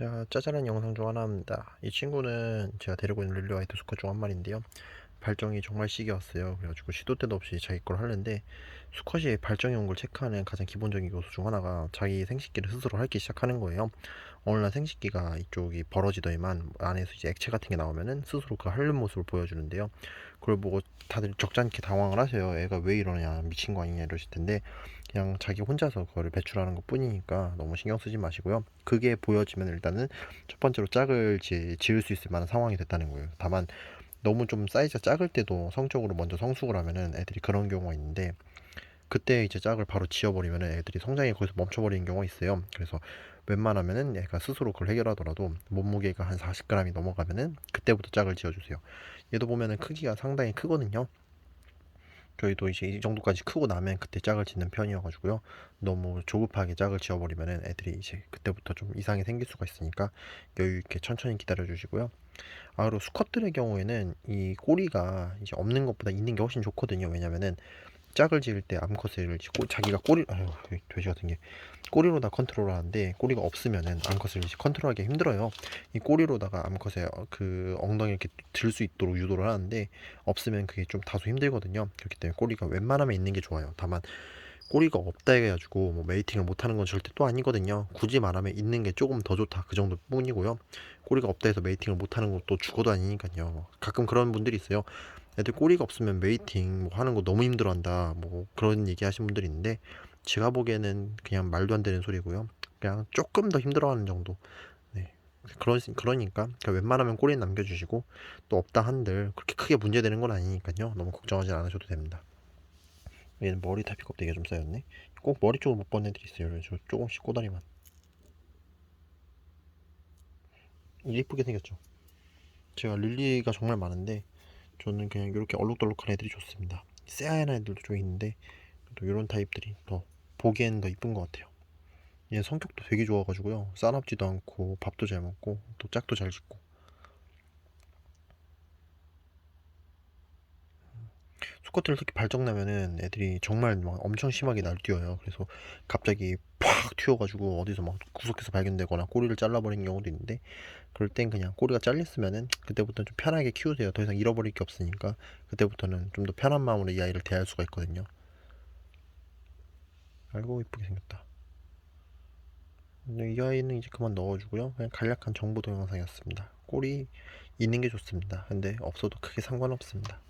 자, 짜잘한 영상 중 하나입니다. 이 친구는 제가 데리고 있는 릴리 화이트 수컷 중 한 마리인데요. 발정이 정말 시기 왔어요. 그래가지고 시도 때도 없이 자기 걸 하는데 수컷이 발정이 온 걸 체크하는 가장 기본적인 요소 중 하나가 자기 생식기를 스스로 핥기 시작하는 거예요. 어느 날 생식기가 이쪽이 벌어지더니만 안에서 이제 액체 같은 게 나오면은 스스로 그 핥는 모습을 보여주는데요. 그걸 보고 다들 적잖게 당황을 하세요. 애가 왜 이러냐, 미친 거 아니냐 이러실 텐데 그냥 자기 혼자서 그거를 배출하는 것 뿐이니까 너무 신경 쓰지 마시고요. 그게 보여지면 일단은 첫 번째로 짝을 지, 지을 수 있을 만한 상황이 됐다는 거예요. 다만 너무 좀 사이즈가 작을 때도 성적으로 먼저 성숙을 하면은 애들이 그런 경우가 있는데 그때 이제 짝을 바로 지어버리면은 애들이 성장이 거기서 멈춰버리는 경우가 있어요. 그래서 웬만하면은 얘가 스스로 그걸 해결하더라도 몸무게가 한 40g이 넘어가면은 그때부터 짝을 지어주세요. 얘도 보면은 크기가 상당히 크거든요. 저희도 이제 이 정도까지 크고 나면 그때 짝을 짓는 편이어가지고요. 너무 조급하게 짝을 지어버리면은 애들이 이제 그때부터 좀 이상이 생길 수가 있으니까 여유 있게 천천히 기다려 주시고요. 아, 그리고 수컷들의 경우에는 이 꼬리가 이제 없는 것보다 있는 게 훨씬 좋거든요. 왜냐면은 짝을 지을 때 암컷을 꼬- 자기가 꼬리 아유 이 돼지 같은 게 꼬리로다 컨트롤하는데 꼬리가 없으면은 암컷을 컨트롤하기 힘들어요. 이 꼬리로다가 암컷의 어, 그 엉덩이 이렇게 들 수 있도록 유도를 하는데 없으면 그게 좀 다소 힘들거든요. 그렇기 때문에 꼬리가 웬만하면 있는 게 좋아요. 다만 꼬리가 없다 해가지고 뭐 메이팅을 못하는 건 절대 또 아니거든요. 굳이 말하면 있는 게 조금 더 좋다 그 정도 뿐이고요. 꼬리가 없다 해서 메이팅을 못하는 것도 죽어도 아니니까요. 가끔 그런 분들이 있어요. 애들 꼬리가 없으면 메이팅 뭐 하는 거 너무 힘들어한다 뭐 그런 얘기 하신 분들이 있는데 제가 보기에는 그냥 말도 안 되는 소리고요. 그냥 조금 더 힘들어하는 정도. 네. 그러, 그러니까 그러니까 웬만하면 꼬리 남겨주시고 또 없다 한들 그렇게 크게 문제되는 건 아니니까요. 너무 걱정하지 않으셔도 됩니다. 얘는 머리 타피 껍데기가 좀 쌓였네. 꼭 머리 쪽을 못본 애들이 있어요. 저 조금씩 꼬다리만. 이쁘게 생겼죠. 제가 릴리가 정말 많은데 저는 그냥 이렇게 얼룩덜룩한 애들이 좋습니다. 새하얀 애들도 좀 있는데 또 이런 타입들이 더 보기에는 더 이쁜 것 같아요. 얘 성격도 되게 좋아가지고요. 싸납지도 않고 밥도 잘 먹고 또 짝도 잘 짓고 수컷들 특히 발정 나면은 애들이 정말 막 엄청 심하게 날뛰어요. 그래서 갑자기 팍 튀어가지고 어디서 막 구석에서 발견되거나 꼬리를 잘라버리는 경우도 있는데 그럴 땐 그냥 꼬리가 잘렸으면은 그때부터는 좀 편하게 키우세요. 더 이상 잃어버릴 게 없으니까 그때부터는 좀 더 편한 마음으로 이 아이를 대할 수가 있거든요. 아이고 이쁘게 생겼다. 네, 이 아이는 이제 그만 넣어주고요. 그냥 간략한 정보 동영상이었습니다. 꼬리 있는 게 좋습니다. 근데 없어도 크게 상관없습니다.